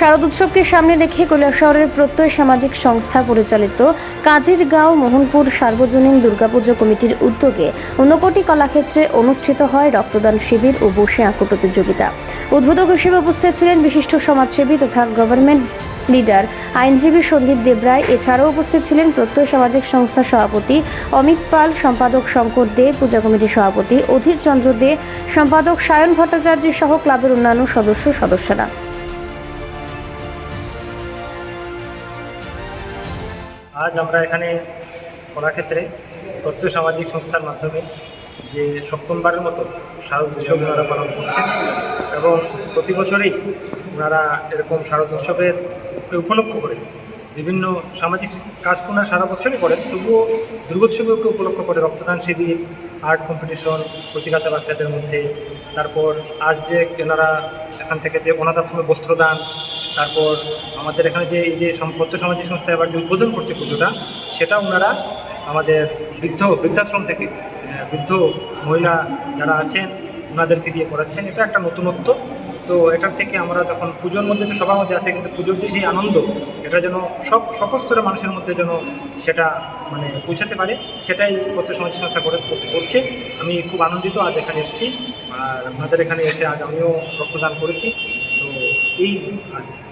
শারদ উৎসবকে সামনে রেখে কৈলাসহরের প্রত্যয় সামাজিক সংস্থা পরিচালিত কাজের গাঁও মোহনপুর সার্বজনীন দুর্গাপুজো কমিটির উদ্যোগে ঊনকোটি কলাক্ষেত্রে অনুষ্ঠিত হয় রক্তদান শিবির ও বসে আঁকো প্রতিযোগিতা। উদ্বোধক হিসেবে উপস্থিত ছিলেন বিশিষ্ট সমাজসেবী তথা গভর্নমেন্ট লিডার আইনজীবী সন্দীপ দেবরায়। এছাড়াও উপস্থিত ছিলেন প্রত্যয় সামাজিক সংস্থার সভাপতি অমিত পাল, সম্পাদক শঙ্কর দে, পূজা কমিটির সভাপতি অধীর চন্দ্র দে, সম্পাদক সায়ন ভট্টাচার্য সহ ক্লাবের অন্যান্য সদস্য সদস্যরা। আজ আমরা এখানে কলাক্ষেত্রে প্রত্যয় সামাজিক সংস্থার মাধ্যমে যে সপ্তমবারের মতো শারদ উৎসব ওনারা পালন করছেন এবং প্রতি বছরেই ওনারা এরকম শারদ উৎসবের উপলক্ষ করে বিভিন্ন সামাজিক কাজ ওনারা সারা বছরই করেন, তবুও দুর্গোৎসবকে উপলক্ষ করে রক্তদান শিবির, আর্ট কম্পিটিশন কচিকাচা বাচ্চাদের মধ্যে, তারপর আজ যে এনারা এখান থেকে যে অনাথ আশ্রমে বস্ত্রদান তারপর আমাদের এখানে যে, এই যে সম্পত্তি সামাজিক সংস্থা এবার যে উদ্বোধন করছে পুজোটা, সেটা ওনারা আমাদের বৃদ্ধ, বৃদ্ধাশ্রম থেকে বৃদ্ধ মহিলা যারা আছেন, ওনাদেরকে দিয়ে করাচ্ছেন। এটা একটা নতুনত্ব। তো এটার থেকে আমরা তখন পুজোর মধ্যে তো সবার মধ্যে আছে, কিন্তু পুজোর যে সেই আনন্দ, এটা যেন সব, সকল স্তরের মানুষের মধ্যে যেন সেটা মানে পৌঁছাতে পারে, সেটাই প্রত্যেক সমাজ সংস্থা করে করছে। আমি খুব আনন্দিত আজ এখানে এসেছি। আর আপনাদের এখানে এসে আজ আমিও রক্তদান করেছি। এই আর